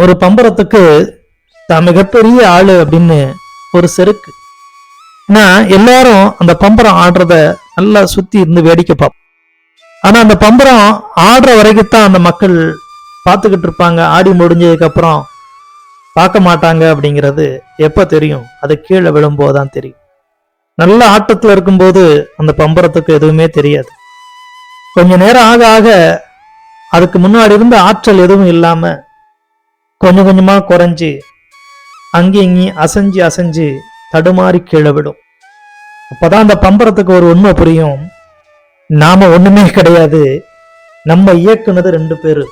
ஒரு பம்பரத்துக்கு தான் மிகப்பெரிய ஆளு அப்படின்னு ஒரு செருக்கு. ஆனா எல்லாரும் அந்த பம்பரம் ஆடுறத நல்லா சுத்தி இருந்து வேடிக்கை பார்ப்போம். ஆனா அந்த பம்பரம் ஆடுற வரைக்கும் தான் அந்த மக்கள் பார்த்துக்கிட்டு இருப்பாங்க. ஆடி முடிஞ்சதுக்கு அப்புறம் பார்க்க மாட்டாங்க அப்படிங்கிறது எப்ப தெரியும்? அது கீழே விழும்போது தான் தெரியும். நல்ல ஆட்டத்துல இருக்கும்போது அந்த பம்பரத்துக்கு எதுவுமே தெரியாது. கொஞ்ச நேரம் ஆக ஆக அதுக்கு முன்னாடி இருந்த ஆற்றல் எதுவும் இல்லாமல் கொஞ்சம் கொஞ்சமா குறைஞ்சி அங்கேயும் இங்கேயும் அசைஞ்சு அசைஞ்சு தடுமாறி கீழே விடும். அப்போதான் அந்த பம்பரத்துக்கு ஒரு உண்மை புரியும். நாம ஒண்ணுமே கிடையாது. நம்ம இயக்குனது ரெண்டு பேரு.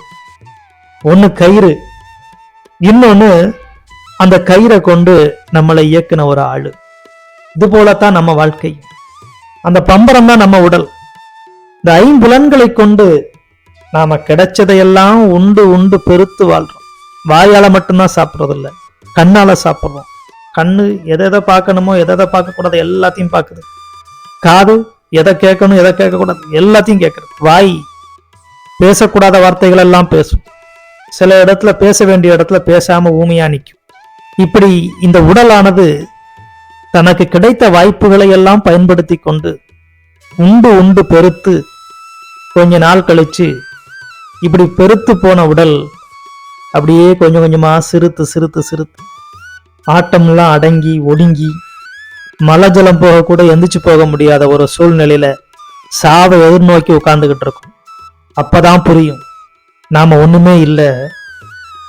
ஒண்ணு கயிறு இன்னொன்னு அந்த கயிறை கொண்டு நம்மளை இயக்குன ஒரு ஆள். இது போலத்தான் நம்ம வாழ்க்கை. அந்த பம்பரம் தான் நம்ம உடல். இந்த ஐம்புலன்களை கொண்டு நாம கிடைச்சதையெல்லாம் உண்டு உண்டு பெருத்து வாழ்றோம். வாயால மட்டும்தான் சாப்பிட்றது இல்ல கண்ணால சாப்பிட்றோம். கண்ணு எதை எதை பார்க்கணுமோ எதை எதை பார்க்கக்கூடாது எல்லாத்தையும் பார்க்குது. காது எதை கேட்கணும் எதை கேட்கக்கூடாது எல்லாத்தையும் கேட்குறது வாய் பேசக்கூடாத வார்த்தைகள் எல்லாம் பேசும். சில இடத்துல பேச வேண்டிய இடத்துல பேசாமல் ஊமையா நிற்கும் இப்படி இந்த உடலானது தனக்கு கிடைத்த வாய்ப்புகளை எல்லாம் பயன்படுத்தி கொண்டு உண்டு உண்டு பெருத்து கொஞ்ச நாள் கழிச்சு இப்படி பெருத்து போன உடல் அப்படியே கொஞ்சம் கொஞ்சமாக சிறுத்து சிறுத்து சிறுத்து. ஆட்டம்லாம் அடங்கி ஒடுங்கி மலை ஜலம் போக கூட எந்திரிச்சு போக முடியாத ஒரு சூழ்நிலையில் சாவை எதிர்நோக்கி உட்காந்துக்கிட்டு இருக்கும். அப்பதான் புரியும். நாம் ஒன்றுமே இல்லை.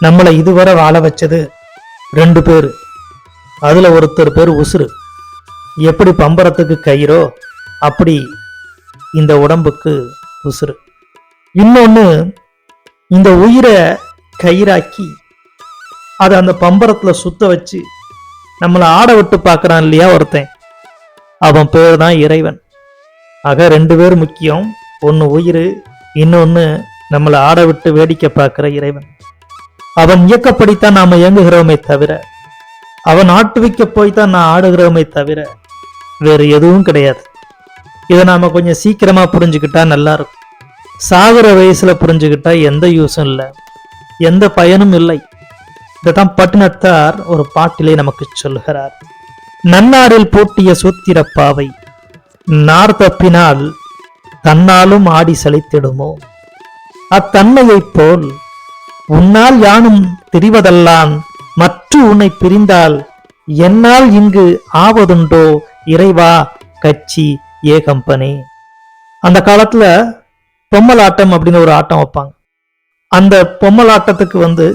நம்மளை இதுவரை வாழ வச்சது ரெண்டு பேர். அதில் ஒருத்தர் பேர் உசுறு. எப்படி பம்பரத்துக்கு கயிறோ அப்படி இந்த உடம்புக்கு உசுறு. இன்னொன்று இந்த உயிரை கயிறாக்கி அதை அந்த பம்பரத்தில் சுத்த வச்சு நம்மளை ஆட விட்டு பார்க்குறான் இல்லையா ஒருத்தன்? அவன் பேர் தான் இறைவன். ஆக ரெண்டு பேர் முக்கியம். ஒன்று உயிர் இன்னொன்று நம்மளை ஆட விட்டு வேடிக்கை பார்க்குற இறைவன். அவன் இயக்கப்படித்தான் நாம் இயங்குகிறோமே தவிர அவன் ஆட்டுவிக்க போய் தான் நான் ஆடுகிறோமே தவிர வேறு எதுவும் கிடையாது. இதை நாம் கொஞ்சம் சீக்கிரமாக புரிஞ்சுக்கிட்டா நல்லா இருக்கும். சாகுற வயசில் புரிஞ்சுக்கிட்டா எந்த யூஸும் இல்லை. எந்த பயனும் இல்லை. இதைத்தான் பட்டினத்தார் ஒரு பாட்டிலே நமக்கு சொல்லுகிறார். நன்னாரில் பூட்டிய சூத்திர பாவை நார் தப்பினால் தன்னாலும் ஆடி செழித்திடுமோ? அத்தன்மையைப் போல் உன்னால் யானும் தெரிவதல்லான் மற்ற உன்னை பிரிந்தால் என்னால் இங்கு ஆவதுண்டோ இறைவா கட்சி ஏகம்பனே? அந்த காலத்துல பொம்மலாட்டம் அப்படின்னு ஒரு ஆட்டம் வைப்பாங்க. அந்த பொம்மலாட்டத்துக்கு வந்து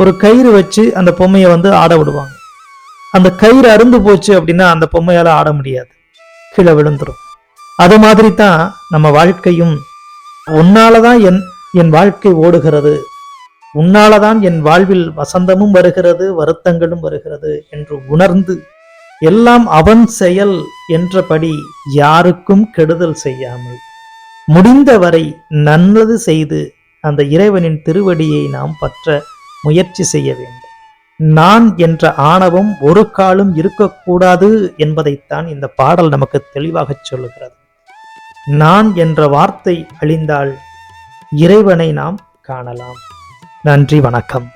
ஒரு கயிறு வச்சு அந்த பொம்மையை வந்து ஆட விடுவாங்க. அந்த கயிறு அருந்து போச்சு அப்படின்னா அந்த பொம்மையால ஆட முடியாது. கீழே விழுந்துரும். அது மாதிரி தான் நம்ம வாழ்க்கையும். உன்னால தான் என் என் வாழ்க்கை ஓடுகிறது. உன்னால தான் என் வாழ்வில் வசந்தமும் வருகிறது வருத்தங்களும் வருகிறது என்று உணர்ந்து எல்லாம் அவன் செயல் என்றபடி யாருக்கும் கெடுதல் செய்யாமல் முடிந்தவரை நல்லது செய்து அந்த இறைவனின் திருவடியை நாம் பற்ற முயற்சி செய்ய வேண்டும். நான் என்ற ஆணவம் ஒரு காலும் இருக்கக்கூடாது என்பதைத்தான் இந்த பாடல் நமக்கு தெளிவாகச் சொல்லுகிறது. நான் என்ற வார்த்தை அழிந்தால் இறைவனை நாம் காணலாம். நன்றி வணக்கம்.